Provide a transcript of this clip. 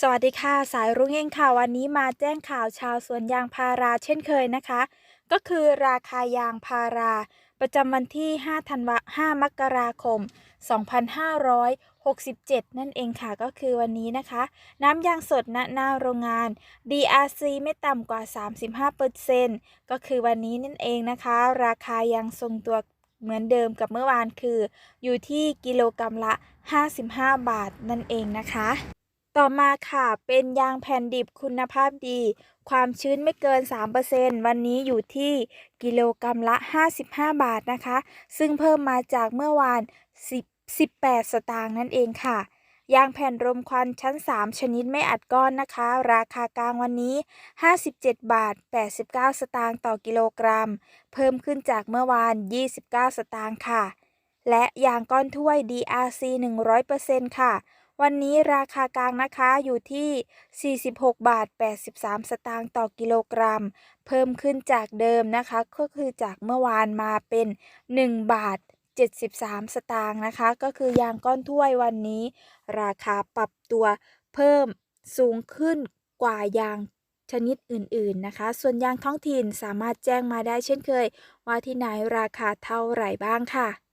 สวัสดีค่ะสายรุ่งเองค่ะวันนี้มาแจ้งข่าวชาวสวนยางพาราเช่นเคยนะคะ ก็คือราคายางพารา ประจำวันที่5ธันวา5มกราคม 2567 นั่นเองค่ะก็คือวันนี้นะคะ น้ำยางสดณหน้าโรงงาน DRC ไม่ต่ำกว่า 35%ก็คือวันนี้นั่นเองนะคะ ราคายังทรงตัวเหมือนเดิมกับเมื่อวานคือ อยู่ที่กิโลกรัมละ 55 บาทนั่นเองนะคะ ต่อมาค่ะ เป็นยางแผ่นดิบคุณภาพดี ความชื้นไม่เกิน 3%วันนี้อยู่ที่กิโลกรัมละ 55 บาทนะคะ ซึ่งเพิ่มมาจากเมื่อวาน 10 18 สตางค์นั่นเองค่ะ ยางแผ่นรมควันชั้น 3 ชนิดไม่อัดก้อนนะคะ ราคากลางวันนี้ 57 บาท 89 สตางค์ต่อกิโลกรัม เพิ่มขึ้นจากเมื่อวาน 29 สตางค์ค่ะ และยางก้อนถ้วย DRC 100%ค่ะ วันนี้ราคากลางนะคะอยู่ที่ 46 บาท 83 สตางค์ต่อกิโลกรัม เพิ่มขึ้นจากเดิมนะคะ ก็คือจากเมื่อวานมาเป็น 1 บาท 73 สตางค์นะคะ ก็คือยางก้อนถ้วยวันนี้ ราคาปรับตัวเพิ่มสูงขึ้นกว่ายางชนิดอื่น ๆ นะคะ ส่วนยางท้องถิ่นสามารถแจ้งมาได้เช่นเคย ว่าที่ไหนราคาเท่าไหร่บ้างค่ะ